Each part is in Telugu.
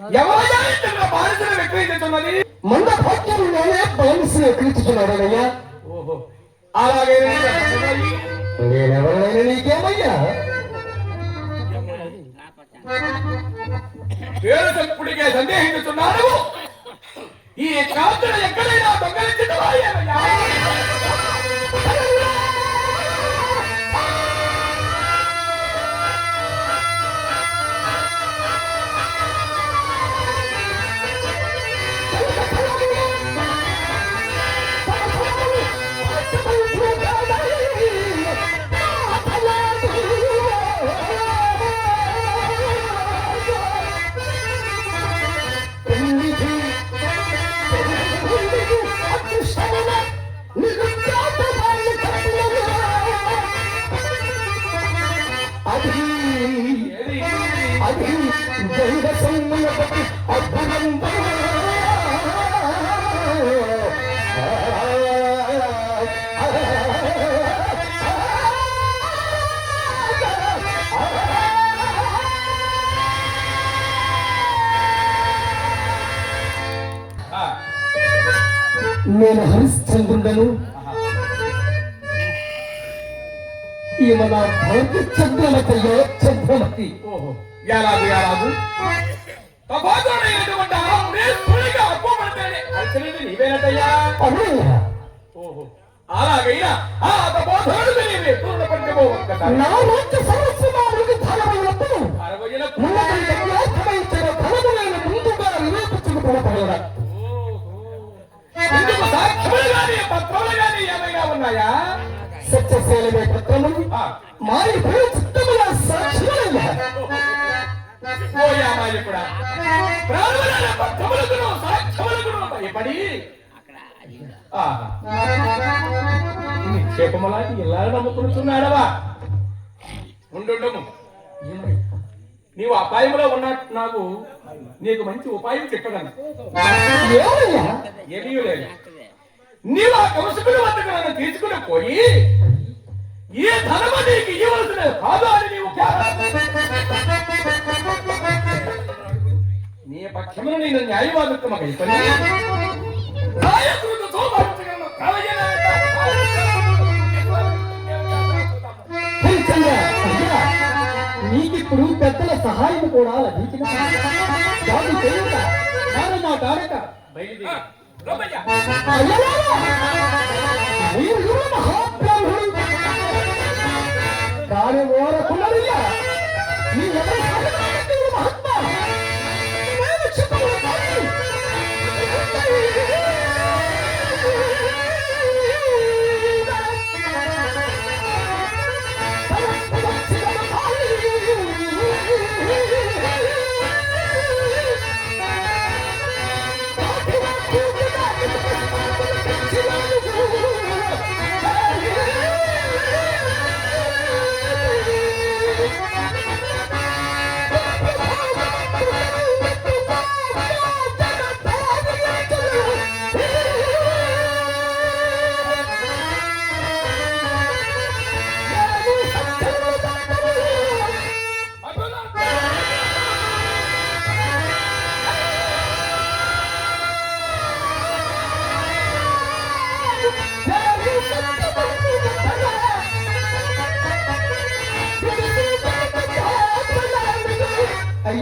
ఎవరైనా బానిసలు విక్రయించుతున్నది మంద భాగ్యంలోనే బానిసలు ఓహో. అలాగే నేనెవరైనా నీకేమయ్యా? పేరు చెప్పుడికే సందేహించుతున్నాడు ఈ కాంతులు ఎక్కడైనా దొంగలించుతావా అది దైవ సొమ్ములకి అద్భుతం నేను హరిశ్చంద్రుడను ఈమె నా భాగ్య చంద్రమతయ్యో చంద్రమతి ఓహో నీవేనటయ్యా? అవునయ్యా ఓహో అలాగైనా ఆ తపోధనుడు నీవే ఒక్కసారి. నా రాజ్య ధనమైనప్పుడు ధనములను ముందుగా సాక్ష్యములు పత్రములు గాని ఏమైనా ఉన్నాయా? సత్యశీలమే పత్రములు ఆ, మారి పేరు చిత్తముల సాక్షులయ్యా పోయామా ఇప్పుడు ప్రాణులైన పత్రములకును సాక్ష్యములకును భయపడి. నిక్షేపములాంటి ఇలా నమ్ముకుంటున్నాడవా? ఉండుండము. నీవు అపాయంలో ఉన్నట్టు నాకు నీకు మంచి ఉపాయం చెప్పగలను. ఏమీ లేదు. నీవు ఆ కౌశకుల వద్దకు నన్ను తీసుకుని పోయి ఈ ధనము నీకు ఇవ్వవలసిన కాదు అని నీవు నీ పక్షమును నేను న్యాయవాదత్వం అయిపోయి నాయకుడితో సోమరించగలను. ప్రవచనాలంట. హరిచంద్ర అయ్యా నీకిప్పుడు పెద్దల సహాయం కూడా లభించిన దాని చేయుట మాట ఆడక బయలుదేరు. కాని ఓరకున్నదిగా మీ ఎవరి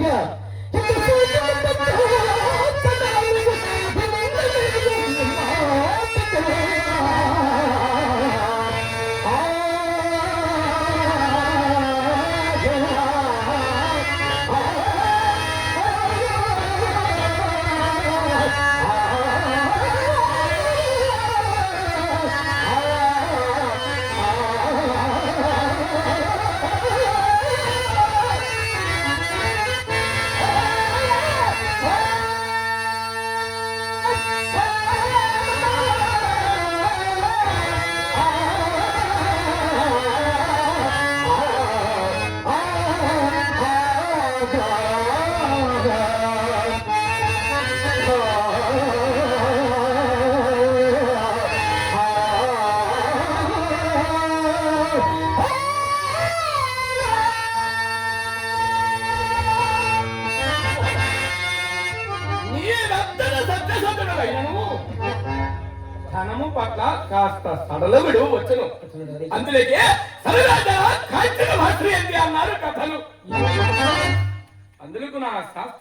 అయ్యా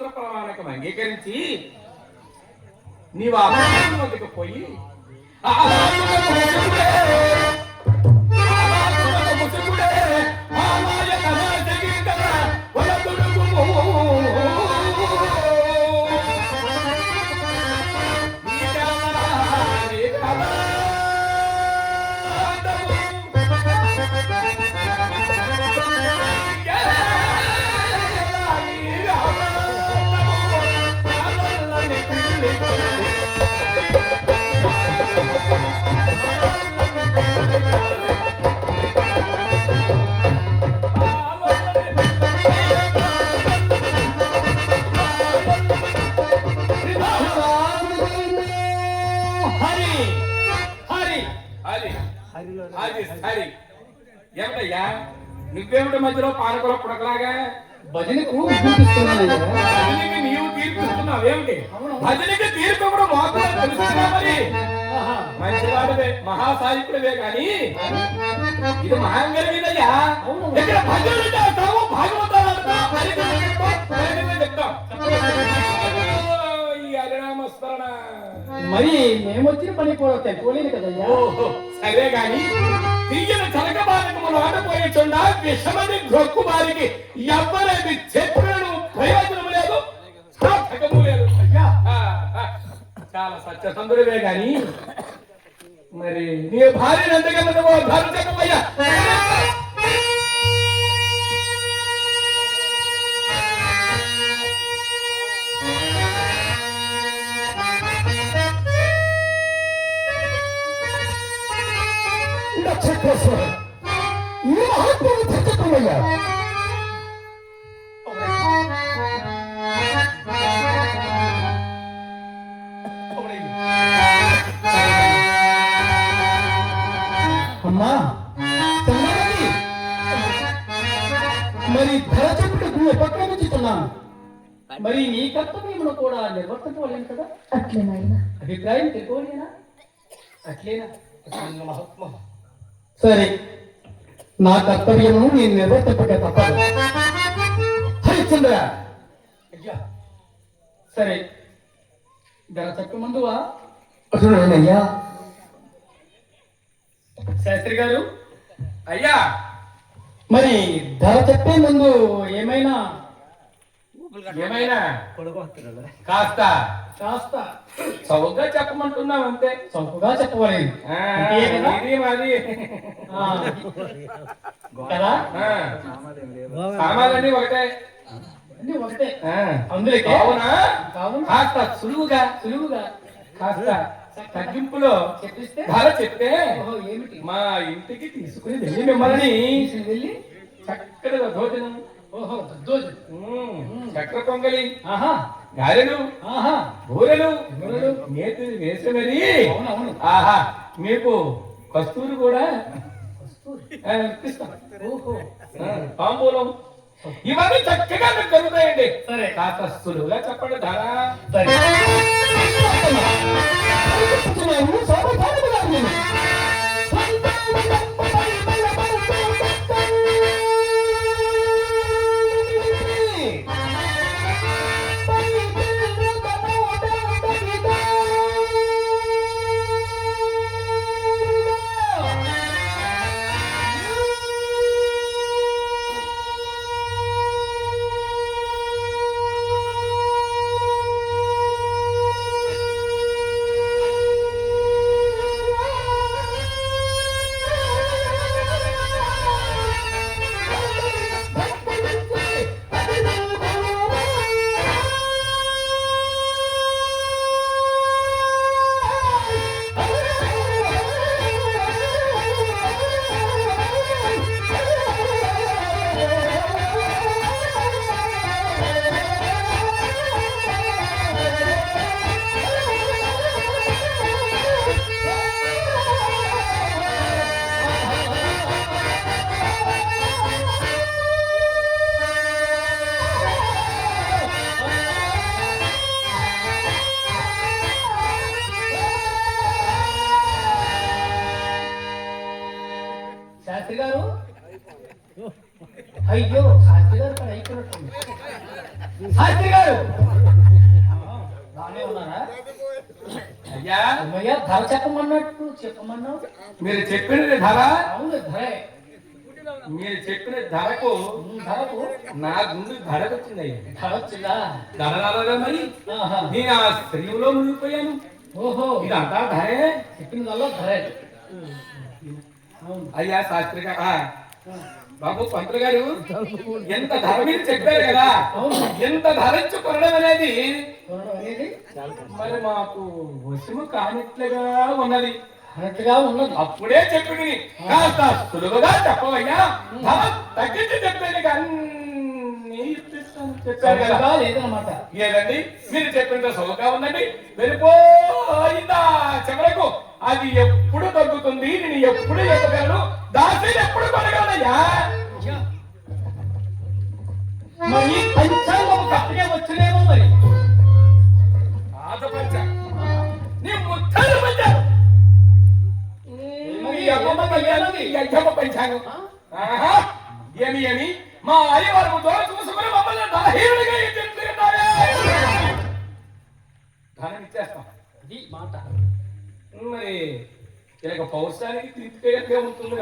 శాస్త్ర ప్రమాణకం అంగీకరించి నీవు ఆ వద్దకు పోయి నువ్వేమిటి మధ్యలో పానకుల పుడకలాగా? భజనకు భజనకి నీవు తీర్పిస్తున్నావు ఏమిటి? భజనకి తీర్పు కూడా మాకు తెలుస్తున్నా మరి. మంచివాడివే మహాసాయికుడివే కానీ ఇది. ఇక్కడ భజనలు చేస్తాము భాగవతాలు చెప్తాం, మరి మేమొచ్చిన పని కూడా తెలుకోలేదు కదయ్యా. సరే గాని తీయని చలక బాలకములు ఆడపోయే చుండ విషమని గ్రొక్కు వారికి ఎవ్వరేది చెప్పినను ప్రయోజనము లేదు సార్థకము లేదు. అయ్యా. చాలా సత్యసంధుడివే గాని మరి నీ భార్యను ఎంతకన్నదో ధర చెప్పమయ్యా నక్షత్రేశ్వర ఈ మహాత్ముని తెచ్చుకోమయ్యా అమ్మా చంద్రమతి మరి ధర చెప్పుటకు పక్కన నుంచుతున్నాను మరి నీ కర్తవ్యమును కూడా నిర్వర్తించవలేను కదా? అట్లే నాయనా. అభిప్రాయం తెలుసుకోలేనా అట్లేనా? మహాత్మ. సరే. నా కర్తవ్యము నేను నిర్వర్తింపక తప్పదు. హరిశ్చంద్ర! అయ్యా. సరే. ధర చెప్పు ముందువా? అయ్యా? శాస్త్రి గారు? అయ్యా. మరి ధర చెప్పే ముందు ఏమైనా ఏమైనా? కాస్త. కాస్త. చౌకగా చెప్పమంటున్నావు అంతే. చౌకగా చెప్పవలేదు కదా? ఇది. కదా? సామాన్లన్నీ ఒకటే. అన్ని ఒకటే. అవునా కావున? కాస్త సులువుగా సులువుగా. కాస్త. తగ్గింపులో చెప్పిస్తే? ధర చెప్తే ఓహో, ఏమిటి? మా ఇంటికి తీసుకుని వెళ్ళి మిమ్మల్ని వెళ్ళి చక్కటి భోజనం ఓహో దద్దోజు. ఉమ్, చక్కెర పొంగలి ఆహా. గారెలు. ఆహా. బూరెలు. నేతి వేసి మరి ఆహా. మీకు కస్తూరి కూడా? తాంబూలం. ఇవన్నీ చక్కగా మీకు దొరుకుతాయండి సరే. కాస్త సులువుగా చెప్పండి ధర. సరే. అయ్యో శాస్త్రి గారు పని అయిపోయినట్టుంది. శాస్త్రి గారు! బాగానే ఉన్నారా? అయ్యా! ఏమయ్యా ధర చెప్పమన్నట్టు చెప్పమన్నావు? మీరు చెప్పినది ధర? అవును ధరే. మీరు చెప్పిన ధరకు ధరకు? నా గుండు ధరకు వచ్చిందయ్యా ధర వచ్చిందా ధర రాలేదా మరి. నేను ఆ స్త్రీలో మునిగిపోయాను. ఓహో. ఇదంతా ధరే? చెప్పిందల్లా ధరే. అవును అయ్యా శాస్త్రి గారు. బాబు పంతులు గారు ఎంత ధర మీరు చెప్పారు కదా. ఎంత ధర ఇచ్చి కొనడం అనేది మరి మాకు వశము కానిట్లుగా ఉన్నది. అన్నట్టుగా ఉన్నది. అప్పుడే చెప్పింది కాస్త సులువుగా చెప్పవయ్యా. తగ్గించి చెప్పేది అన్ని చెప్పారు కదా. సరిగ్గా లేదన్నమాట. ఏదండి? మీరు చెప్పినంత సులువుగా ఉందండి. వెళ్ళిపోయిందా చివరకు అది ఎప్పుడు తగ్గుతుంది నేను ఎప్పుడు చెప్పగలను దాసి ఎప్పుడు కొనగలనయ్యా మరి పంచాంగం కరెక్ట్గా వచ్చినేమో మరి. నీ ముత్తలు పంచారు ఈ అమ్మమ్మ కళ్యాణం ఈ అయ్యమ్మ పంచాంగం. ఆహా! ఏమి ఏమి? మా అయ్యవారు దూర చూసుకుని మమ్మల్ని ఎత్తుతున్నారే. ధనం ఇచ్చేస్తాం. ఇది మాట. మరి. పౌరుషానికి తిరిగితే ఉంటుంది.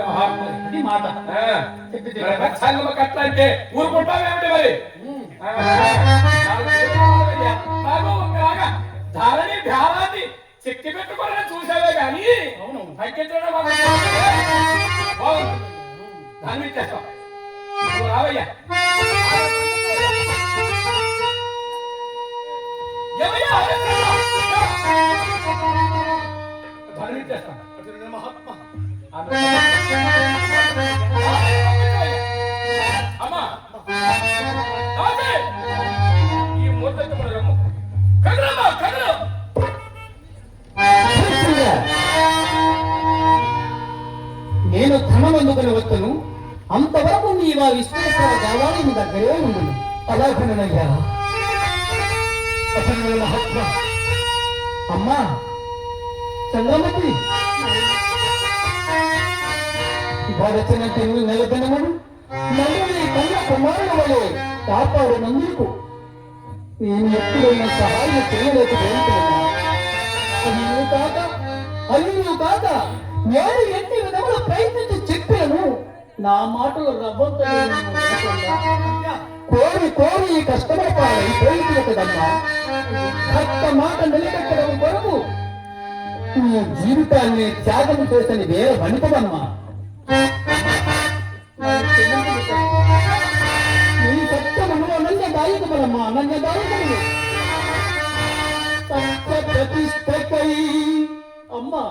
ఇది మాట. పంచాంగం కట్ల అంటే ఊరుకుంటామేమిటి మరి? ధరని ధ్యానాన్ని చెక్కి పెట్టుకోవాలని చూసావే కానీ అవును తగ్గించడం. దాన్ని ఇచ్చేస్తాం రావయ్యా. ఏమయ్యా, అమ్మా ఈ రమ్ము నేను ధనం వస్తును. అంతవరకు నీ మా విశ్వేశ్వర దేవాలయం దగ్గరే ఉండు అలాగనయ్యా అమ్మా మహాత్మ అమ్మా చంద్రమతి భరతనంటే నువ్వు నెలకొనమను నన్ను కన్న కుమారుల వలె కాపాడినందుకు నేను ఎప్పుడైనా సహాయం చేయలేకపోతున్నాను. అయ్యో కాక అయ్యో కాక నేను ఎన్ని విధములు ప్రయత్నించి చెప్పాను నా మాటలు రవ్వంతో కోరి కోరి ఈ కష్టపడతాను ప్రయత్నం కదమ్మా భర్త మాట నిలబెట్టడం కొరకు జీవితాన్ని త్యాగం చేసిన వేరే వనితమమ్మా నీ సత్యమును అనన్యదాయకమమ్మా అనన్యదాయకము సత్య ప్రతిష్టకై అమ్మా.